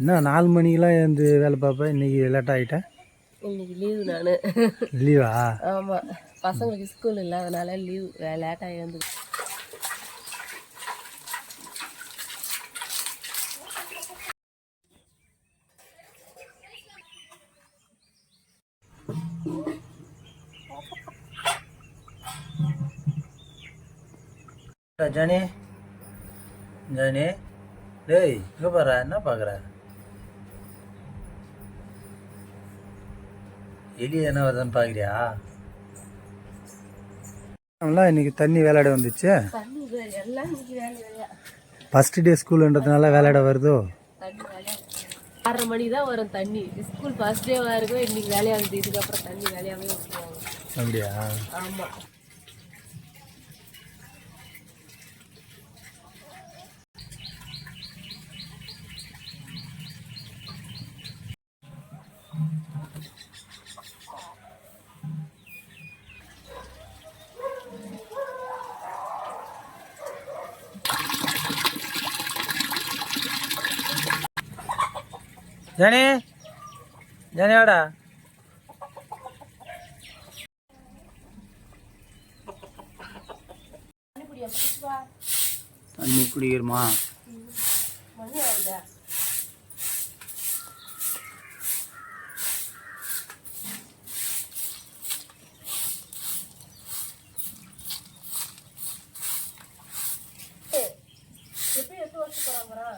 என்ன நாலு மணிக்கெலாம் எழுந்து வேலை பார்ப்பேன் இன்றைக்கி லேட் ஆகிட்டேன் இன்னைக்கு லீவு நான். லீவா ஆமாம் பசங்களுக்கு ஸ்கூல் இல்லை அதனால லீவ் லேட்டாக எழுந்து. ஜானி ஜானி டேய் இங்கே பாரு என்ன பார்க்குற எலி என்ன வருதுன்னு பார்க்குறியா இன்னைக்கு தண்ணி விளையாட வந்துச்சு. ஃபர்ஸ்ட் டே ஸ்கூலுன்றதுனால விளையாட வருதோ? ஆறரை மணி தான் வரும் தண்ணி. ஸ்கூல் ஃபர்ஸ்ட் டே இருக்கும் இன்னைக்கு வேலையாகுது. இதுக்கப்புறம் தண்ணி வேலையாகவே அப்படியா? ஆமாம் ஜனி ஜானி தண்ணி குடிக்கிறமா மணி ஆகுதா எப்படி எட்டு வருஷம் போகிறாங்களா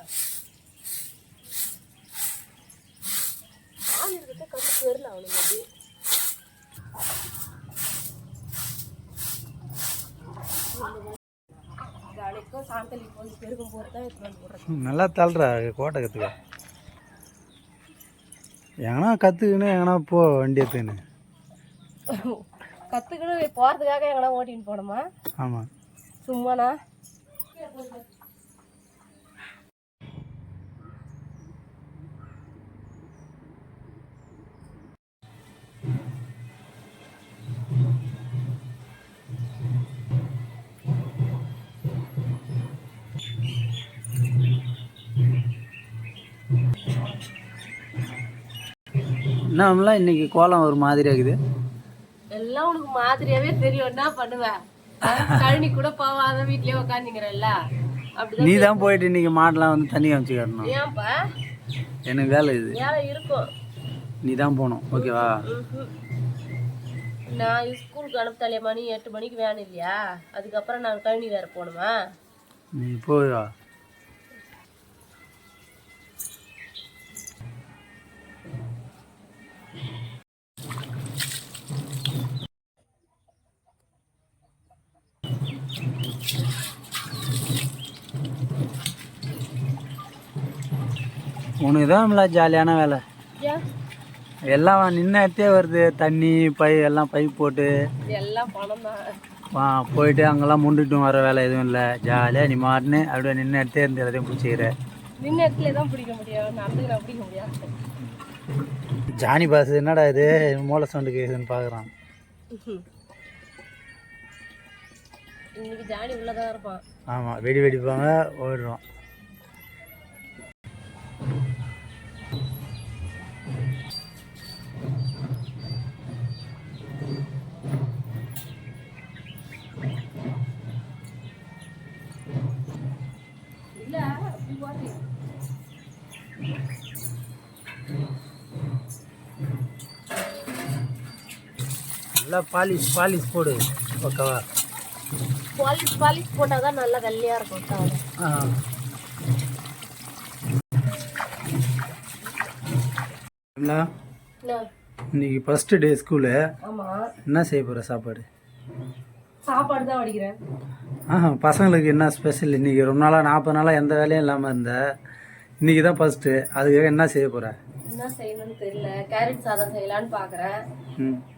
ஆள் இருக்கிறத கண்டு போயிடல அவனுங்க அப்படி நாளைக்கும் சாயந்தரம் போய் பெருக்கும் போகிறது தான் எடுத்துகிட்டு வந்து போடுறது நல்லா தள்ளுறா கோட்டை கற்றுக்க எங்கன்னா கற்றுக்கின்னு எங்கன்னா போ வண்டி எடுத்துக்கின்னு கற்றுக்கிட்டு போகிறதுக்காக எங்கன்னா ஓட்டின்னு போனோமா ஆமாம் சும்மாண்ணா என்னம்லாம் இன்னைக்கு கோலம் ஒரு மாதிரி இருக்குது. எல்லாம் உனக்கு மாதிரியாவே தெரியும். என்ன பண்ணுவேன் கழனி கூட போவாத வீட்லயே உக்காந்துங்கிறல்ல. அப்படிதான் நீ தான் போயிட்டு இன்னைக்கு மாடெலாம் வந்து தண்ணி காமிச்சு காட்டணும். ஏன்பா? எனக்கு வேலை இது. வேலை இருக்கும். நீ தான் போகணும். ஓகேவா. நான் ஸ்கூலுக்கு அனுப்பிட்டாலே மணி எட்டு மணிக்கு வேணும் இல்லையா? அதுக்கப்புறம் நான் கழனி வேற போகணுமா? நீ போய் உனக்கு தான் ஜாலியான வேலை. எல்லாம் நின்ன இடத்தே வருது. தண்ணி பை எல்லாம் பைப் போட்டு. எல்லாம் வா போயிட்டு அங்கெல்லாம் முண்டுட்டு வர வேலை எதுவும் இல்லை. ஜாலியாக நீ மாட்டுன்னு அப்படியே நின்ன இடத்தே இருந்து எல்லாத்தையும் பிடிச்சிக்கிற. நின்ன இடத்துல தான் பிடிக்க முடியும். பிடிக்க முடியாது ஜானி பாஸ் என்னடா இது? மூளை சவுண்டு கேக்குதுன்னு பார்க்குறான் இன்னைக்கு ஜானி உள்ளதான் இருப்பான். ஆமாம் வெடி வெடிப்பாங்க ஓடுறோம். நல்லா பாலிஷ் பாலிஷ் போடு ஓகேவா பாலிஷ் பாலிஷ் போட்டால் தான் நல்லா வெள்ளையாக இருக்கும்? என்ன? இன்னைக்கு ஃபஸ்ட்டு டே ஸ்கூலு என்ன செய்ய போகிற சாப்பாடு? சாப்பாடு தான் வடிக்கிறேன். ஆஹா பசங்களுக்கு என்ன ஸ்பெஷல் இன்னைக்கு ரொம்ப நாளாக நாற்பது நாளாக எந்த வேலையும் இல்லாமல் இருந்த. இன்னைக்கு தான் ஃபஸ்ட்டு அதுக்காக என்ன செய்ய போகிற என்ன செய்யணும்னு தெரியல. கேரட் சாதம் செய்யலான்னு பார்க்குறேன்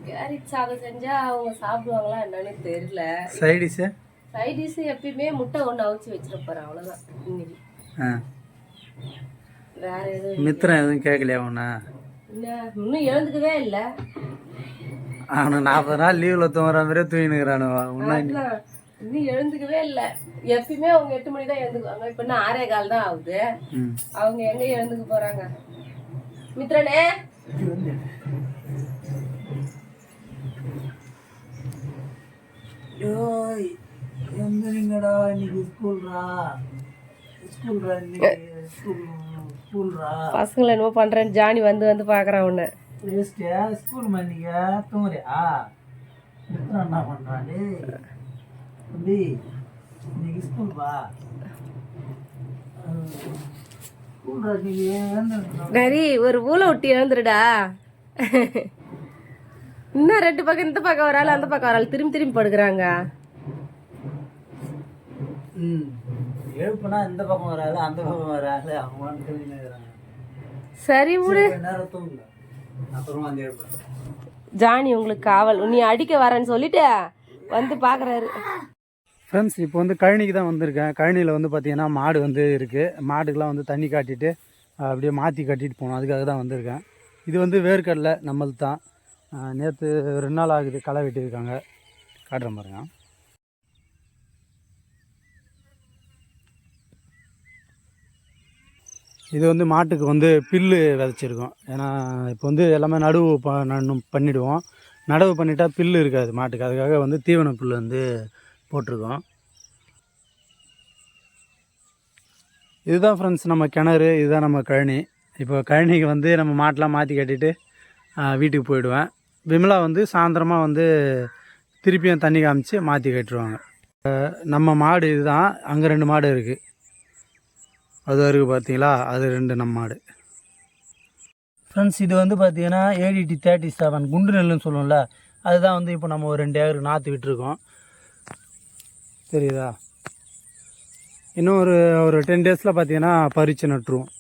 கேரட் சாதம் செஞ்சா அவங்க சாப்பிடுவாங்களா என்னன்னு தெரியல. சைடிஷு சைட் டிஷ் எப்பயுமே முட்டை ஒன்று அவிச்சு வச்சிருப்பேன் அவ்வளோதான் இன்னைக்கு ஆ. வேற எதுவும் மித்திரம் எதுவும் கேட்கலையா உன்ன? என்ன இன்னும் எழுந்துக்கவே இல்லை. அவனு நாற்பது நாள் லீவில் தூங்குற மாதிரியே தூங்கினுக்கிறானுவா. உன்ன அதான் இன்னும் எழுந்துக்கவே இல்ல. எப்பயுமே அவங்க எட்டு மணி தான் எழுந்துக்குவாங்க. இப்ப இன்னும் ஆறே கால் தான் ஆகுது. அவங்க எங்க எழுந்துக்க போறாங்க? மித்ரனே? யோய் எந்திரிங்கடா இன்னைக்கு ஸ்கூல்ரா? ஸ்கூல்ரா இன்னைக்கு ஸ்கூல் ஸ்கூல்ரா? பசங்களை என்னமோ பண்றேன்னு ஜானி வந்து வந்து பாக்குறான் உன்னை. வேஸ்ட்டியா ஸ்கூல் இன்னைக்கு? தூங்குறியா? என்ன பண்ணுறான் டேய்? தம்பி இன்னைக்கு ஸ்கூல் வா ஸ்கூல்ரா இன்னைக்கு? ஏந்திருக்கணும் நரி ஒரு ஊலை விட்டு எழுந்துருடா. இன்னும் ரெண்டு பக்கம் இந்த பக்கம் ஒரு ஆள் அந்த பக்கம் ஒரு ஆள் திரும்பி திரும்பி படுக்கிறாங்க. எழுப்புனா இந்த பக்கம் வராது அந்த பக்கம் வராது அவங்க சரி விடு. அப்புறமா வந்து எழுப்புறேன் ஜானி உங்களுக்கு காவல். நீ அடிக்க வரேன்னு சொல்லிட்டு வந்து பாக்குறாரு. ஃப்ரெண்ட்ஸ் இப்போ வந்து கழனிக்கு தான் வந்திருக்கேன். கழனியில் வந்து பார்த்தீங்கன்னா மாடு வந்து இருக்குது மாடுக்கெலாம் வந்து தண்ணி காட்டிட்டு அப்படியே மாற்றி கட்டிட்டு போகணும் அதுக்காக தான் வந்திருக்கேன். இது வந்து வேர்க்கடலை நம்மளது தான் நேற்று ரெண்டு நாள் ஆகுது களை வெட்டியிருக்காங்க. காட்டுறேன் பாருங்க. இது வந்து மாட்டுக்கு வந்து பில்லு விதைச்சிருக்கோம். ஏன்னா இப்போ வந்து எல்லாமே நடுவு ப பண்ணிவிடுவோம் நடவு பண்ணிட்டா பில்லு இருக்காது மாட்டுக்கு. அதுக்காக வந்து தீவன புல் வந்து போட்டிருக்கோம். இதுதான் ஃப்ரெண்ட்ஸ் நம்ம கிணறு இதுதான் நம்ம கழனி. இப்போ கழனிக்கு வந்து நம்ம மாட்டெலாம் மாற்றி கட்டிட்டு வீட்டுக்கு போயிடுவேன். விமலா வந்து சாயந்தரமாக வந்து திருப்பியும் தண்ணி காமிச்சு மாற்றி கட்டுருவாங்க. நம்ம மாடு இதுதான். அங்கே ரெண்டு மாடு இருக்குது அது இருக்குது பார்த்தீங்களா? அது ரெண்டு நம்ம மாடு ஃப்ரெண்ட்ஸ் இது வந்து பார்த்தீங்கன்னா ஏடிடி தேர்ட்டி செவன் குண்டு நெல்லுன்னு சொல்லுவோம்ல அதுதான் வந்து இப்போ நம்ம ஒரு ரெண்டு ஏக்கருக்கு நாற்று விட்டுருக்கோம். தெரியுதா? இன்னும் ஒரு ஒரு டென் டேஸில் பார்த்தீங்கன்னா பறித்து நட்டுருவோம்.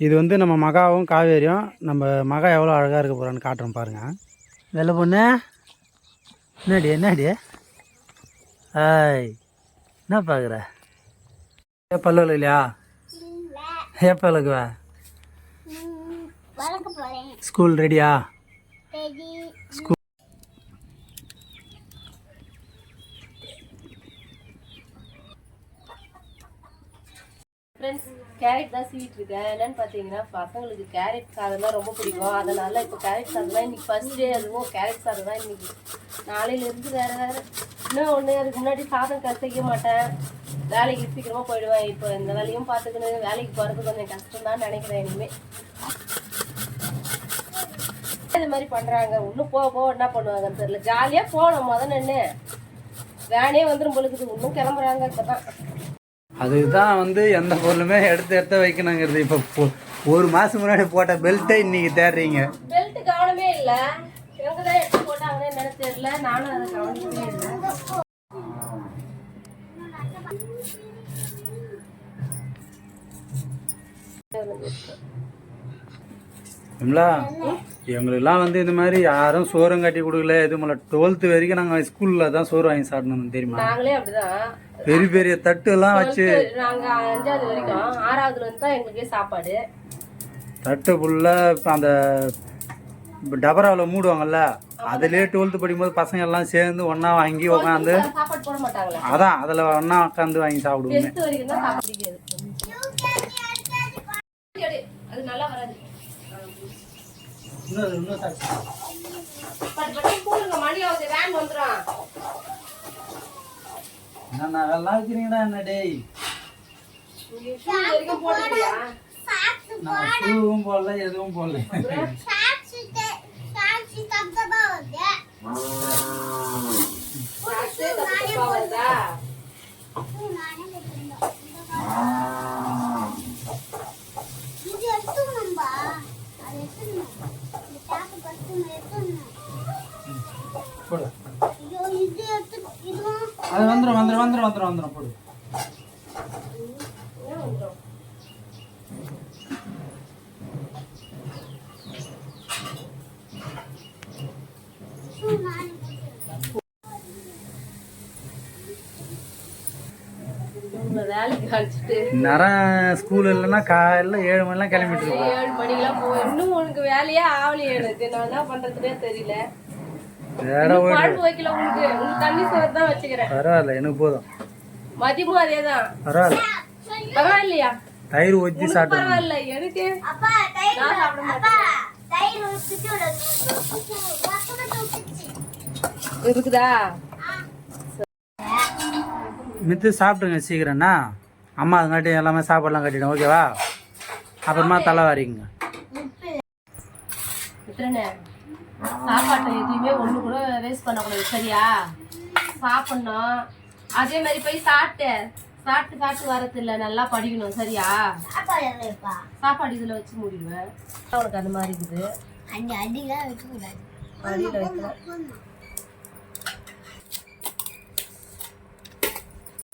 இது வந்து நம்ம மகாவும் காவேரியும் நம்ம மகா எவ்வளோ அழகாக இருக்க போகிறான்னு காட்டுறோம் பாருங்கள் வெள்ளை பொண்ணு? என்னடி என்னடி? ஆய் என்ன பார்க்குற ஏன் பல்லு இல்லையா? ஏன் பல்லுக்குவ ஸ்கூல் ரெடியா? ஃப்ரெண்ட்ஸ் கேரட் தான் சீவிட்டு இருக்கேன் என்னன்னு பார்த்தீங்கன்னா பசங்களுக்கு கேரட் சாதம் ரொம்ப பிடிக்கும். அதனால இப்போ கேரட் சாதம் தான் இன்னைக்கு ஃபர்ஸ்ட் டே அதுவும் கேரட் சாதம் தான் இன்னைக்கு நாளையிலேருந்து வேற வேற. இன்னும் ஒன்று அதுக்கு முன்னாடி சாதம் கசைக்க மாட்டேன். வேலைக்கு சீக்கிரமாக போயிடுவேன். இப்போ இந்த வேலையும் பார்த்துக்கணும் வேலைக்கு போகிறது கொஞ்சம் கஷ்டம் தான் நினைக்கிறேன் இனிமேல் இது மாதிரி பண்ணுறாங்க இன்னும் போக போக என்ன பண்ணுவாங்கன்னு தெரியல. ஜாலியாக போகணும். முத நின்று வேனே வந்துடும் பொழுது. இன்னும் கிளம்புறாங்க இப்போ தான் அதுதான் வந்து எந்த பொருளுமே எடுத்து எடுத்து வைக்கணுங்கிறது. இப்போ ஒரு மாதம் முன்னாடி போட்ட பெல்ட்டை இன்னைக்கு தேடுறீங்க. பெல்ட் கவனமே இல்ல. தான் எடுத்து என்னன்னு தெரியல. நானும் அதை கவனிக்கவே இல்லை. விமலா எங்களுக்கெல்லாம் வந்து இந்த மாதிரி யாரும் சோறும் கட்டி கொடுக்கல எதுவும் இல்லை டுவெல்த்து வரைக்கும் நாங்கள் ஸ்கூலில் தான் சோறு வாங்கி சாப்பிடணும் தெரியுமா? நாங்களே அப்படிதான். பெரிய பெரிய தட்டு எல்லாம் வச்சு நாங்க அஞ்சாவது வரைக்கும் ஆறாவதுல இருந்து தான் எங்களுக்கே சாப்பாடு. தட்டு ஃபுல்லாக இப்போ அந்த டபராவில் மூடுவாங்கல்ல அதுலேயே டுவெல்த்து படிக்கும்போது பசங்க எல்லாம் சேர்ந்து ஒன்றா வாங்கி உட்காந்து அதான் அதில் ஒன்றா உட்காந்து வாங்கி சாப்பிடுவோமே டென்த் வரைக்கும் தான் சாப்பாடு பிடிக்காது அது நல்லா வராது போடுங்க மணி ஆகுது வேன் வந்துடும் என்ன வெள்ளம் வைக்கிறீங்கடா என்ன டேய்? வரைக்கும் நான் ஷூவும் போடல எதுவும் போடல. சாப்பிட்டு தப்பா வருதா. போடு. அது வந்துடும் வந்துடும் வந்துடும் வந்துடும் வந்துடும் போடு ஏன் வந்துடும் உன்னை வேலைக்கு அழைச்சிட்டு நேரம் ஸ்கூல் இல்லைன்னா காலையில் ஏழு மணிலாம் கிளம்பிட்டு இருக்கோம் ஏழு மணிக்கெல்லாம் போய் இன்னும் உனக்கு வேலையே ஆகலையே எனக்கு. நான் என்ன பண்றதுனே தெரியல. பரவாயில்ல எனக்கு போதும். மதியமும் அதே தான் பரவாயில்ல. பரவாயில்லையா? தயிர் உனக்கு சாப்பிட்டு பரவாயில்ல. எனக்கு? நான் சாப்பிட மாட்டேன். இருக்குதா? மித்து சாப்பிட்டுங்க சீக்கிரம்ண்ணா அம்மா அதுங்காட்டி எல்லாமே சாப்பாடுலாம் கட்டிடும் ஓகேவா? அப்புறமா தலை வாரிங்க சாப்பாட்டை எதுவுமே ஒண்ணு கூட வேஸ்ட் பண்ணக்கூடாது சரியா? சாப்பிடணும். அதே மாதிரி போய் சாப்பிட்டு சாப்பிட்டு சாப்பிட்டு வரது இல்ல நல்லா படிக்கணும் சரியா? சாப்பாடு இதுல வச்சு மூடிடுவேன். உனக்கு அந்த மாதிரி இருக்குது. அடியில வைக்கலாம்.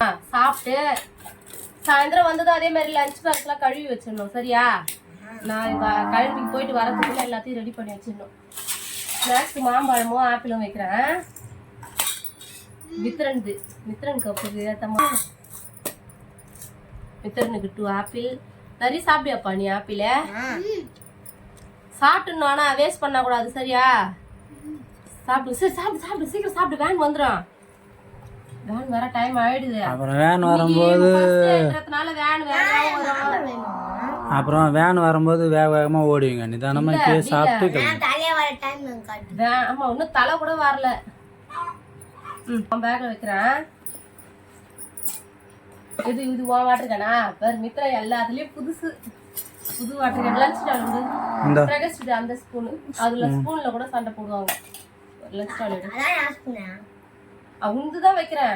ஆ, சாப்பிட்டு சாயந்தரம் வந்ததும் அதே மாதிரி லஞ்ச் பாக்ஸ்லாம் கழுவி வச்சிடணும் சரியா? நான் கழுவிக்கு போயிட்டு வரதுக்குள்ள எல்லாத்தையும் ரெடி பண்ணி வச்சிடணும். ஸ்நாக்ஸ் மாம்பழமும் ஆப்பிளும் வைக்கிறேன். மித்ரன்து மித்திரன் கப்புக்கு ஏத்தமா மித்ரனுக்கு டூ ஆப்பிள். நிறைய சாப்பிடியாப்பா நீ ஆப்பிள? சாப்பிட்டுணும் ஆனால் வேஸ்ட் பண்ணக்கூடாது சரியா? சாப்பிடு சரி சாப்பிடு சாப்பிடு சீக்கிரம் சாப்பிடு வேன் வந்துடும் வேன் வர டைம் ஆயிடுது. அப்புறம் வேன் வரும்போது ஃபர்ஸ்ட்ன்றதுனால வேன் வேற வரும். அப்புறம் வேன் வரும்போது வேக வேகமாக ஓடுவீங்க நிதானமாக இப்பயே சாப்பிட்டு கிளம்பு. வே- ஆமா இன்னும் தலை கூட வரல. ம் பேக்ல வைக்கிறேன். இது இது உன் வாட்டர் கேனா பாரு மித்ரா எல்லாத்துலயும் புதுசு. புது வாட்டர் கேன் லஞ்ச் டால் வந்து இந்த. பிரகஸ்ட் அந்த ஸ்பூன் அதுல ஸ்பூன்ல கூட சண்டை போடுவாங்க. லஞ்ச் டால் உந்து தான் வைக்கிறேன்.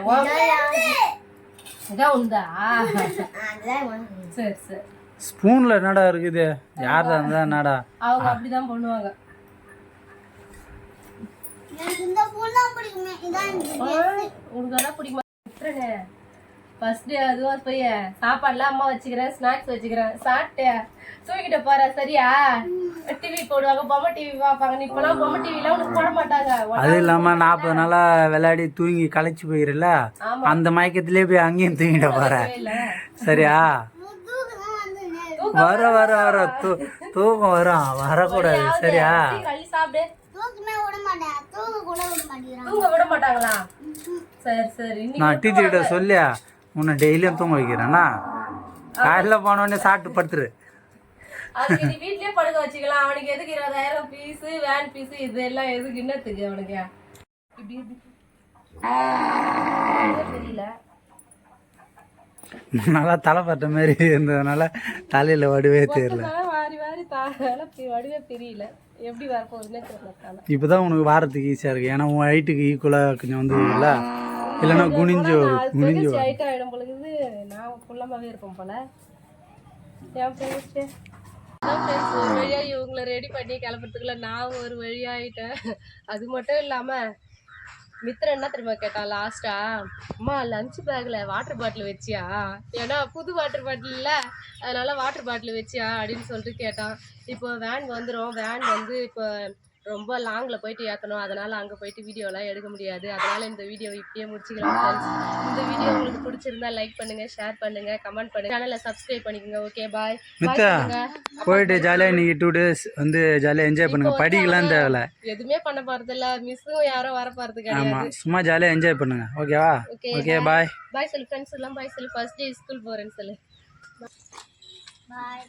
இதான் உந்தா. சரி சரி. ஸ்பூனில் என்னடா இருக்குது? யார் தான் என்னடா? அவங்க அப்படிதான் பண்ணுவாங்க. உனக்கு பிடிக்குமா? ஃபர்ஸ்ட் டே அதுவா போய் சாப்பாடுலாம் அம்மா வச்சுக்கிறேன் ஸ்நாக்ஸ் வச்சுக்கிறேன். சாப்பிட்டு தூக்கிட்டு போற சரியா? டிவி போடுவாங்க பொம்மை டிவி பார்ப்பாங்க. நீ இப்பெல்லாம் பொம்மை டிவிலாம் உனக்கு போட மாட்டாங்க. அது இல்லாமல் நாற்பது நாளாக விளையாடி தூங்கி களைச்சி போயிருல. அந்த மயக்கத்திலே போய் அங்கேயும் தூங்கிட்ட போற. சரியா? வர வர வர தூ தூக்கம் வரும். வரக்கூடாது. சரியா? கள்ளி சாப்பிடு. தூங்க விட மாட்டாங்களா? சரி சரி. நான் டீச்சர் கிட்ட சொல்லியா? உன்னை டெய்லியும் தூங்க வைக்கிறேன்னா காலையில் போனோடனே சாப்பிட்டு படுத்துரு. அதுக்கு நீ வீட்லயே படுக்க வச்சுக்கலாம். அவனுக்கு எதுக்கு இருபதாயிரம் பீஸ் வேன் பீஸ் இது எல்லாம் எதுக்கு என்னத்துக்கு அவனுக்கு. தெரியல. நல்லா தலை பட்ட மாதிரி இருந்ததுனால தலையில் வடுவே தெரியல. தலை வாரி வாரி தாழ வடிவே தெரியல. எப்படி வரப்போகுதுன்னே தெரியல தலை. இப்போ தான் உனக்கு வாரத்துக்கு ஈஸியாக இருக்குது ஏன்னா உன் ஹைட்டுக்கு ஈக்குவலாக கொஞ்சம் வந்து இல்லை இல்லைன்னா குனிஞ்சு குனிஞ்சு ஹைட் ஆயிடும் பொழுது நான் குள்ளமாவே இருப்பேன் போல. பிரகஸ்ட் ஒரு வழியா இவங்களை ரெடி பண்ணி கிளம்புறதுக்குள்ள நான் ஒரு வழியாயிட்டேன் அது மட்டும் இல்லாம மித்திரன் என்ன தெரியுமா கேட்டான் லாஸ்டா அம்மா லஞ்ச் பேக்ல வாட்டர் பாட்டில் வச்சியா? ஏன்னா புது வாட்டர் பாட்டில் இல்ல. அதனால வாட்டர் பாட்டில் வச்சியா அப்படின்னு சொல்லிட்டு கேட்டான். இப்போ வேன் வந்துடும் வேன் வந்து இப்போ ரொம்ப லாங்ல போயிட்டு ஏற்றணும் அதனால அங்கே போயிட்டு வீடியோலாம் எடுக்க முடியாது. அதனால இந்த வீடியோ இப்படியே முடிச்சுக்கலாம். இந்த வீடியோ உங்களுக்கு பிடிச்சிருந்தா லைக் பண்ணுங்க ஷேர் பண்ணுங்க கமெண்ட் பண்ணுங்க. சேனலை சப்ஸ்கிரைப் பண்ணிக்கோங்க. ஓகே பாய் மித்தா போயிட்டு ஜாலியாக இன்னைக்கு டூ டேஸ் வந்து ஜாலியாக என்ஜாய் பண்ணுங்க. படிக்கலாம் தேவையில்ல. எதுவுமே பண்ண போறது இல்ல. மிஸ்ஸும் யாரும் வர போறது கிடையாது. ஆமாம் சும்மா ஜாலியாக என்ஜாய் பண்ணுங்க. ஓகேவா ஓகே ஓகே பாய் பாய் சொல்லு ஃப்ரெண்ட்ஸ் எல்லாம் பாய் சொல்லு. ஃபர்ஸ்ட் டே ஸ்கூல் போறேன்னு சொல்லு. பாய்